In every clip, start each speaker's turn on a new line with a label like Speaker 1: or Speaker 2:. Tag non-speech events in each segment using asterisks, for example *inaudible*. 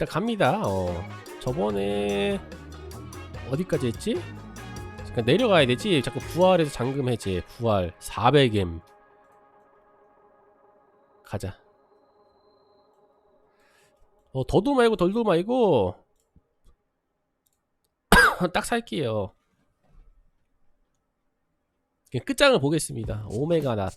Speaker 1: 일단 갑니다. 어. 저번에 어디까지 했지? 그러니까 내려가야 되지. 자꾸 부활에서 잠금 해제. 부활 400M. 가자. 어, 더도 말고 덜도 말고 *coughs* 딱 살게요. 끝장을 보겠습니다. 오메가 낫.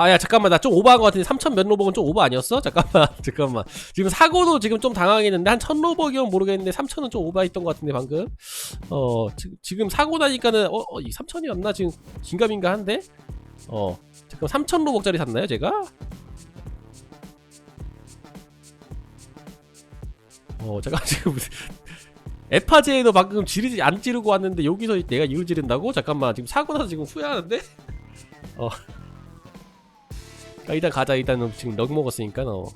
Speaker 1: 아, 야, 잠깐만. 나 좀 오버한 것 같은데. 3천 몇 로벅은 좀 오버 아니었어? 잠깐만. *laughs* 잠깐만. 지금 사고도 지금 좀 당황했는데, 한1000 로벅이면 모르겠는데, 3000은 좀 오버했던 것 같은데, 방금. 어, 지, 지금 사고 나니까는, 어, 어, 이 3000이었나? 지금 긴가민가 한데? 어, 잠깐 3000 로벅짜리 샀나요, 제가? 어, 잠깐 *laughs* 지금. 에파제에도 방금 지르지, 안 지르고 왔는데, 여기서 내가 이걸 지른다고? 잠깐만. 지금 사고 나서 지금 후회하는데? 어. 아, 일단 가자. 일단 지금 넉 먹었으니까 너.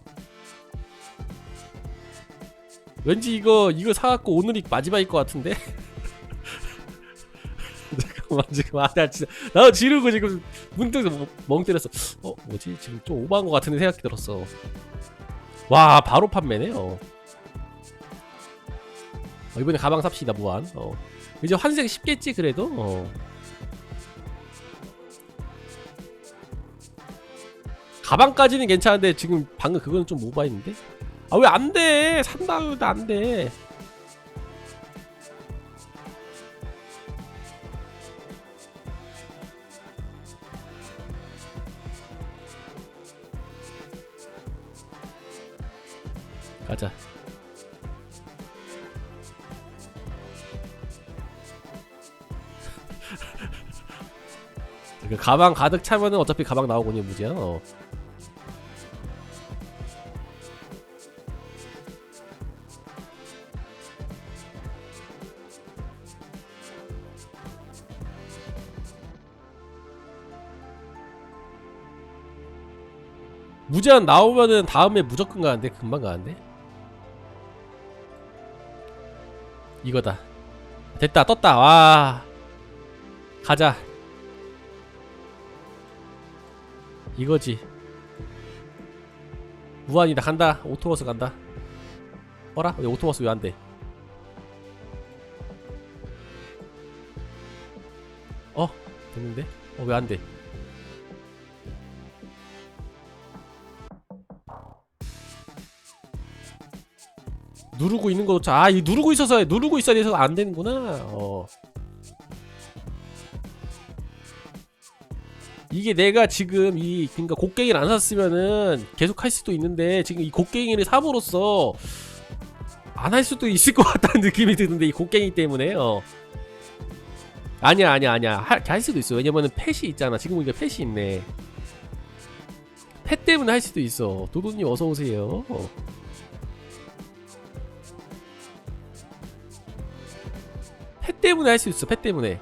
Speaker 1: 왠지 이거 이거 사갖고 오늘이 마지막일 것 같은데? *laughs* 잠깐만 지금 아나 진짜 나도 지르고 지금 문득 멍- 멍 때렸어. 어 뭐지? 지금 좀 오버한 것 같은데 생각이 들었어. 와 바로 판매네 어. 어, 이번에 가방 삽시다 무한. 어. 이제 환생 쉽겠지 그래도? 어 가방까지는 괜찮은데 지금 방금 그거는 좀 오바했는데? 아 왜 안 돼? 산다 해도 안 돼. 가자. *laughs* 그 가방 가득 차면은 어차피 가방 나오고니 무지야. 어. 무제한 나오면은 다음에 무조건 가는데? 금방 가는데? 이거다. 됐다 떴다. 와. 가자. 이거지. 무한이다. 간다. 오토버스 간다. 어라? 왜 오토버스 왜 안돼? 어? 됐는데? 어 왜 안돼 누르고 있는 거조차 아이 누르고 있어서 누르고 있어야 돼서 안 되는구나. 어. 이게 내가 지금 이 그러니까 곡괭이를 안 샀으면은 계속 할 수도 있는데 지금 이 곡괭이를 삼으로써 안 할 수도 있을 것 같다는 *laughs* 느낌이 드는데 이 곡괭이 때문에 어. 아니야 아니야 아니야. 할, 할 수도 있어. 왜냐면은 펫이 있잖아. 지금 보니까 펫이 있네. 펫 때문에 할 수도 있어. 도도님 어서 오세요. 어. 때문에 할 수 있어 펫 때문에.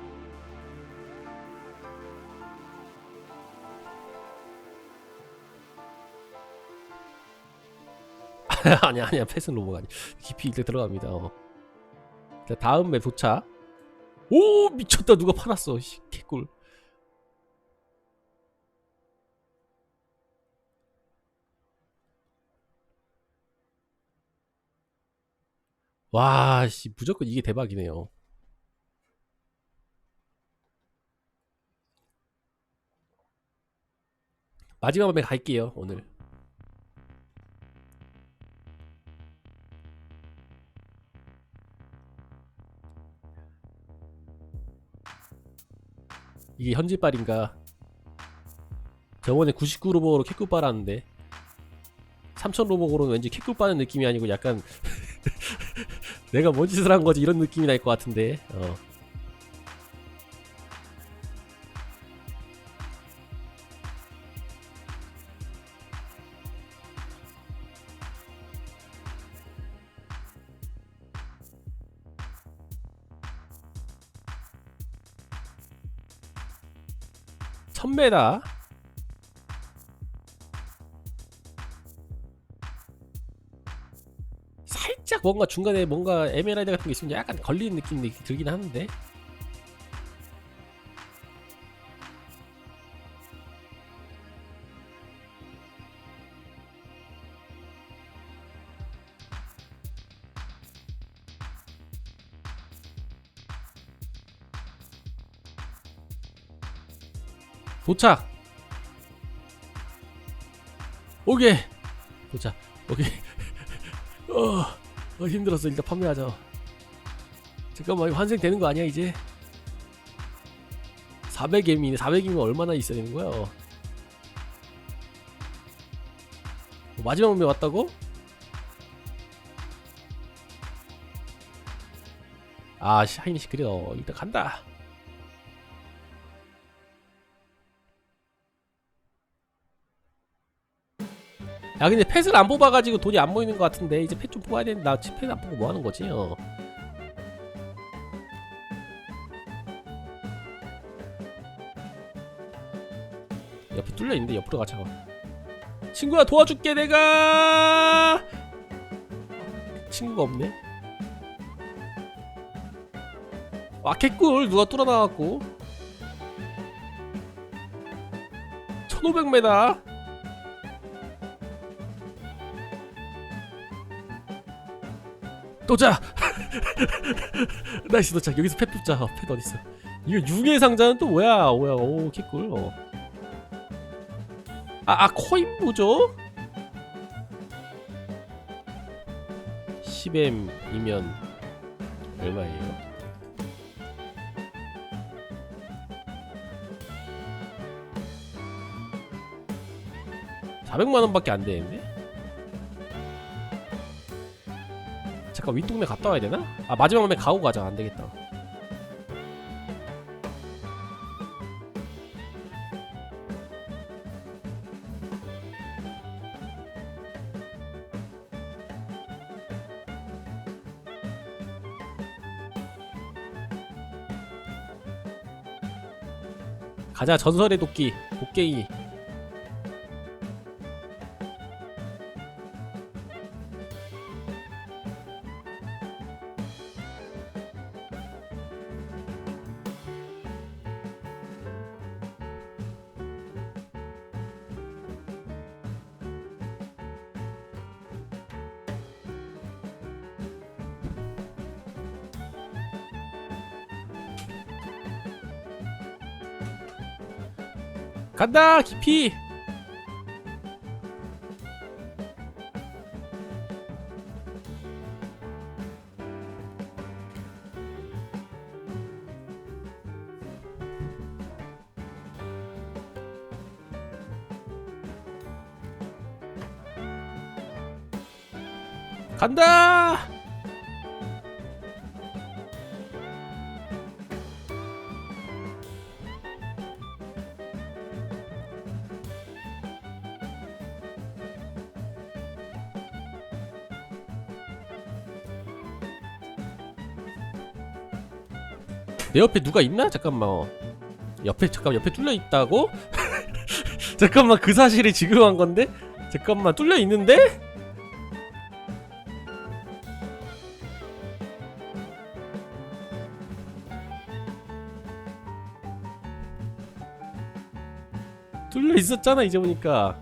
Speaker 1: *laughs* 아니야 아니야 펫은 로봇 아니 깊이 이제 들어갑니다 어. 자 다음 맵 도착. 오 미쳤다. 누가 파놨어 씨, 개꿀. 와 씨 무조건 이게 대박이네요 마지막 맵에 갈게요 오늘. 이게 현지빨인가? 저번에 99 로벅으로 킥굿 빨았는데 3000 로벅으로는 왠지 킥굿 빠는 느낌이 아니고 약간 *laughs* 내가 뭔 짓을 한 거지 이런 느낌이 날 것 같은데. 어. 천메다. 살짝 뭔가 중간에 뭔가 에메랄드 같은 게 있으면 약간 걸리는 느낌이 들긴 하는데 도착. 오케이. 도착. 오케이. *laughs* 어, 어 힘들었어. 일단 판매하자. 잠깐만 이거 환생 되는 거 아니야 이제? 400M이네. 400이면 얼마나 있어야 되는 거야? 어, 마지막 매 왔다고? 아 샤이니시 그래. 어 일단 간다 야 근데 펫을 안 뽑아가지고 돈이 안 모이는 것 같은데 이제 펫 좀 뽑아야 되는데 나 지금 펫안 뽑고 뭐 하는 거지? 어. 옆에 뚫려 있는데 옆으로 가자 친구야 도와줄게 내가! 친구가 없네? 아 개꿀! 누가 뚫어 나왔고. 1500m 도착! *laughs* 나이스 도착 여기서 펫 뽑자 어, 펫 어딨어 이거 융의 상자는 또 뭐야 뭐야 오 개꿀 어. 아, 아 코인 뭐죠? 10M이면 얼마예요? (400만 원밖에 안 되는데) 잠깐 윗동네 갔다 와야 되나? 아 마지막 매 가고 가자 안 되겠다. 가자 전설의 도끼 도깨기 간다 깊이. 간다 내 옆에 누가 있나? 잠깐만 어. 옆에 잠깐 옆에 뚫려 있다고? *laughs* 잠깐만 그 사실이 지금 한 건데? 잠깐만 뚫려 있는데? 뚫려 있었잖아 이제 보니까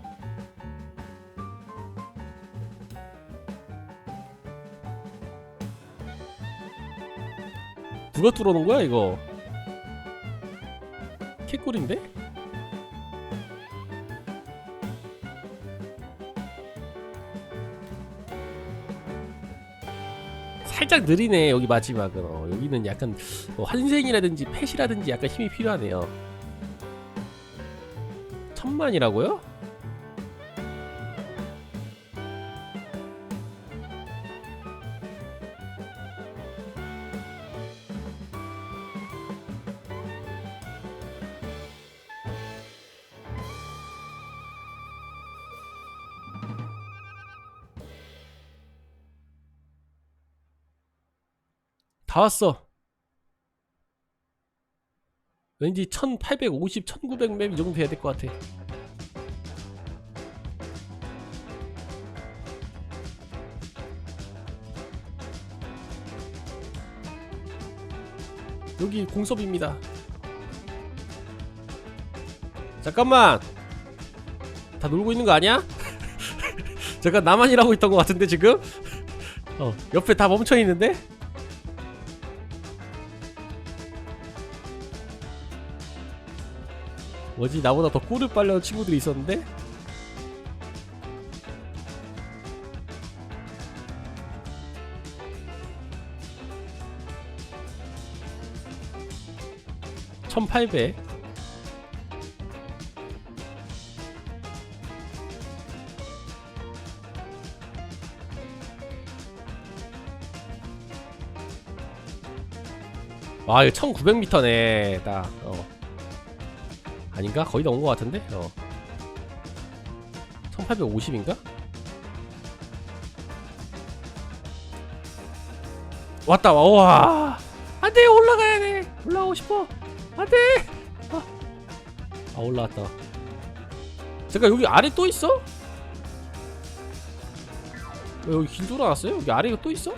Speaker 1: 누가 뚫어놓은 거야 이거 개꿀인데? 살짝 느리네 여기 마지막은 어, 여기는 약간 뭐 환생이라든지 펫이라든지 약간 힘이 필요하네요 천만이라고요? 다 왔어. 왠지 1850, 1900맵 이 정도 돼야 될 것 같아. 여기 공섭입니다. 잠깐만. 다 놀고 있는 거 아니야? *laughs* 잠깐 나만 일하고 있던 것 같은데 지금? 어 옆에 다 멈춰 있는데? 뭐지? 나보다 더 꿀을 빨려는 친구들이 있었는데? (1800) 와 이거 1900m네 딱. 어. 아닌가? 거의 다 온 것 같은데? 어 1850인가? 왔다 와 안돼 올라가야 돼 올라가고 싶어 안돼 아, 아 올라왔다 잠깐 여기 아래 또 있어? 왜 여기 길 돌아왔어요? 여기 아래가 또 있어?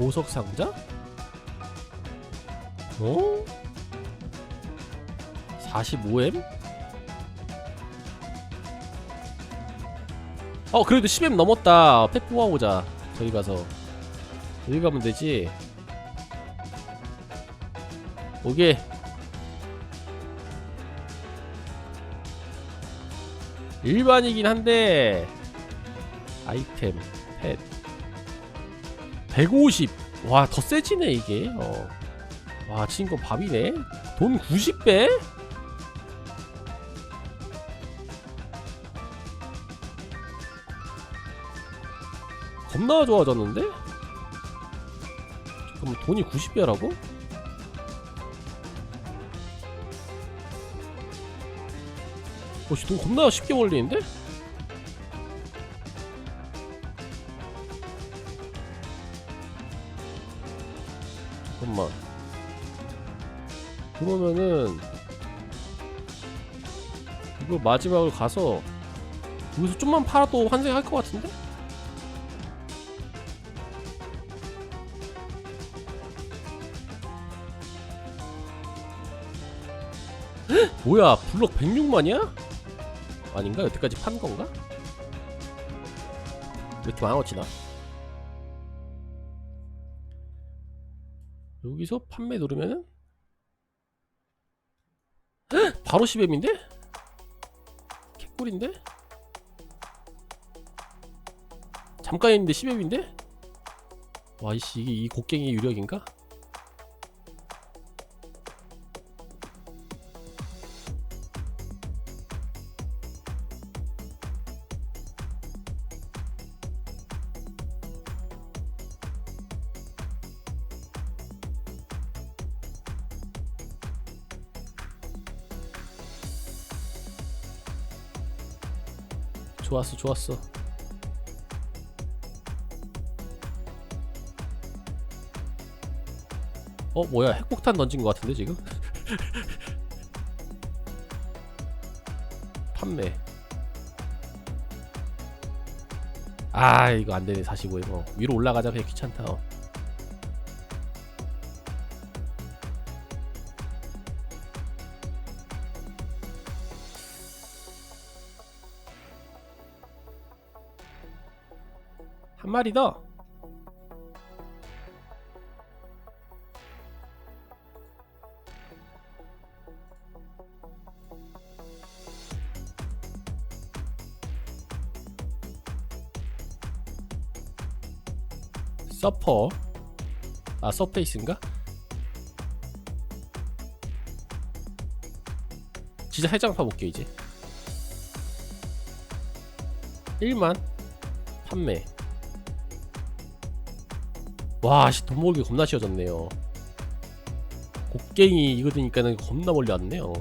Speaker 1: 보석 상자? 어? 45M? 어 그래도 10M 넘었다 펫 뽑아보자 저기 가서 여기 가면 되지 오케이 일반이긴 한데 아이템 펫 150. 와, 더 세지네, 이게. 어. 와, 친구 밥이네. 돈 90배? 겁나 좋아졌는데? 잠깐만, 돈이 90배라고? 어, 씨, 돈 겁나 쉽게 벌리는데? 그러면은 이거 마지막으로 가서 여기서 좀만 팔아도 환생할 것 같은데? 헉! 뭐야 블록 106만이야? 아닌가? 여태까지 판 건가? 왜 이렇게 많아지나? 여기서 판매 누르면은 헉! 바로 10M인데? 개꿀인데? 잠깐 했는데 10M인데? 와 이씨 이게 이 곡괭이 유력인가? 좋았어 좋았어 어 뭐야 핵폭탄 던진 것 같은데 지금? *laughs* 판매 아 이거 안되네 45에 뭐 위로 올라가자 그냥 귀찮다 어. 한 마리 더. 서퍼. 아 서페이스인가? 진짜 해장 파 볼게 이제. 1만 판매 와 씨 돈 벌기 겁나 쉬워졌네요. 곡괭이 이거 드니까는 겁나 멀리 왔네요